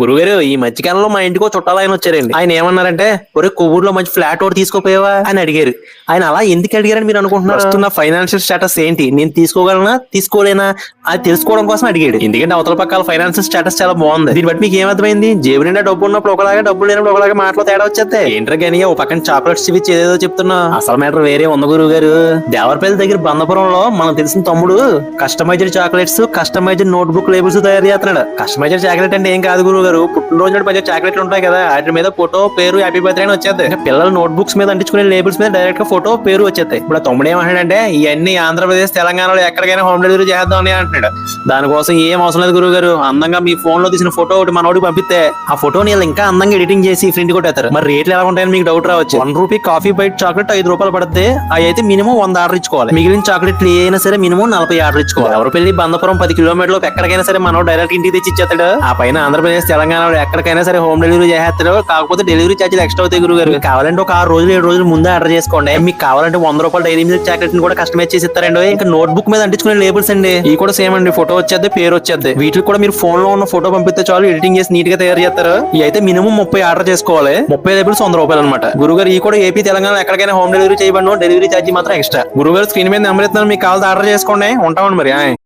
గురుగారు ఈ మధ్యకాలంలో మా ఇంటికి ఒక చుట్టాలు ఆయన వచ్చారండి. ఆయన ఏమన్నారంటే ఒరే కొవ్వూరులో మంచి ఫ్లాట్ ఒకటి తీసుకోపోయావా? అని అడిగారు. ఆయన అలా ఎందుకు అడిగారని మీరు అనుకుంటున్నారు? వస్తున్న ఫైనాన్షియల్ స్టేటస్ ఏంటి? నేను తీసుకోగలనా? తీసుకోలేనా? అది తెలుసుకోవడం కోసం అడిగాడు. ఎందుకంటే అవతల పక్కల ఫైనాన్షియల్ స్టేటస్ చాలా బాగుంది. దీన్ని బట్టి మీకు ఏమర్థమైంది? జేబు నిండా డబ్బు ఉన్నప్పుడు ఒకలాగా డబ్బు లేనప్పుడు ఒకలాగా మాటలో తేడా వచ్చేస్తే? ఏంటో కానీ ఓ పక్కన చాక్లెట్స్ ఇచ్చి ఏదేదో చెప్తున్నా. అసలు మ్యాటర్ వేరే ఉంది గురువు గారు దేవరపల్లి దగ్గర బందపురంలో మనకు తెలిసిన తమ్ముడు customized chocolates customized notebook labels తయారు చేస్తున్నాడు. కస్టమైజ్డ్ చాక్లెట్ అంటే ఏం కాదు గురువు గారు పుట్టినరోజు నాడు మంచిగా చాక్లెట్లు ఉంటాయి కదా వాటి మీద ఫోటో పేరు హ్యాపీ బర్త్డే అని వచ్చేది పిల్లల నోట్బుక్స్ మీద అంటించుకునే లేబుల్స్ మీద డైరెక్ట్గా ఫోటో పేరు వచ్చేస్తాయి. ఇప్పుడు తమ్ముడు ఏమంటాడంటే ఇవన్నీ ఆంధ్రప్రదేశ్ తెలంగాణలో ఎక్కడికైనా హోమ్ డెలివరీ చేద్దాం అని అంటున్నాడు. దానికోసం ఏం అవసరం లేదు గురువు గారు. అందంగా మీ ఫోన్లో తీసిన ఫోటో ఒకటి మనోడికి పంపిస్తే ఆ ఫోటోని వీళ్ళు ఇంకా అందంగా ఎడిటింగ్ చేసి ప్రింట్ కొట్టేస్తారు. మరి రేట్లు ఎలా ఉంటాయని మీకు డౌట్ రావచ్చు. One rupee coffee bite chocolate ఐదు రూపాయలు పడితే అవి అయితే మినిమం వంద ఆర్డర్ ఇచ్చుకోవాలి. మిగిలిన చాక్లెట్లు ఏ అయినా సరే మినిమం నలభై ఆర్డర్ ఇచ్చుకోవాలి. ఎవరు పెళ్ళి బందపురం పది కిలోమీటర్లు ఎక్కడికైనా సరే మనం డైరెక్ట్ ఇంటికి తెచ్చి ఇచ్చేస్తాడు ఆ పైన ఆంధ్రప్రదేశ్ తెలంగాణలో ఎక్కడికైనా సరే హోమ్ డెలివరీ చేస్తారు కాకపోతే డెలివరీ ఛార్జీలు ఎక్స్ట్రా అవుతాయి గురువు గారు కావాలంటే ఒక ఆరు రోజులు ఏడు రోజులు ముందే ఆర్డర్ చేసుకోండి. మీకు కావాలంటే వంద రూపాయలు డైరీ మీద చాక్లెట్ కూడా కస్టమైజ్ చేసి ఇస్తారండి. ఇంకా నోట్ బుక్ మీద అంటించుకునే లేబుల్స్ అండి. ఇవి కూడా సేమ్ అండి. ఫోటో వచ్చేది పేరు వచ్చేది. వీటికి కూడా మీరు ఫోన్లో ఉన్న ఫోటో పంపిస్తే చాలు ఎడిటింగ్ చేసి నీట్గా తయారు చేస్తారు. ఇవి అయితే మినిమం ముప్పై ఆర్డర్ చేసుకోవాలి. ముప్పై లేబుల్స్ వంద రూపాయలు అనమాట గురుగారు ఈ కూడా ఏపీ తెలంగాణ ఎక్కడికైనా హోమ్ డెలివరీ చేయబడి డెలివరీ ఛార్జీ మాత్రం ఎక్స్ట్రా గురుగారు స్క్రీన్ మీద నెంబర్ ఇస్తున్నాను. మీకు కావాలి ఆర్డర్ చేసుకోండి. ఉంటామండి మరి.